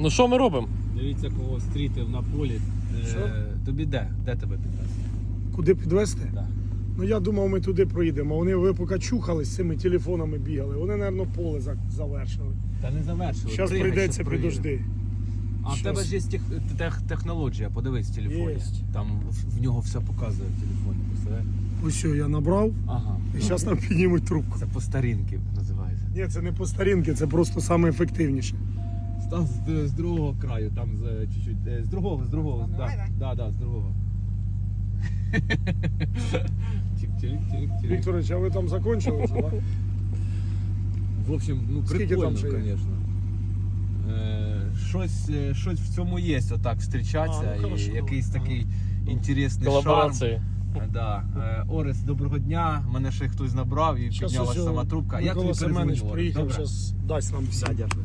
Ну що ми робимо? Дивіться, кого стрітив на полі. Е, Що? тобі де? Де тебе підвезти? Куди підвезти? Да. Ну я думав, ми туди проїдемо. Вони ви поки чухались з цими телефонами бігали. Вони, мабуть, поле за- завершили. Та не завершили. Зараз Пригай, прийдеться щоб проїхати. підожди. А в Щас. тебе ж є тех, тех, технологія, подивись в телефоні. Єсть. Там в, в нього все показує в телефоні. Представляєш? Ось що, я набрав, Ага. і зараз нам піднімуть трубку. Це по старінки називається. Ні, це не по старінки, це просто саме ефективніше. Стас з, з другого краю, там з чуть-чуть. е, З другого, з другого. А, Да, да, да, з другого. Чик-чик-чик-чик. Вікторович, а ви там закончили вже, так? В общем, ну Скільки прикольно, там ще є? звісно. Е, щось, е, щось в цьому є, отак зустрічатися. А, ну, і хорошо. якийсь такий інтересний Колаборації. шарм. Да. Е, Орес, доброго дня. Мене ще хтось набрав і Щас піднялася ось, сама трубка. Я Микола тобі перезвоню, Семенович Орес. приїхав, Добре? зараз дасть нам все. Да, дякую.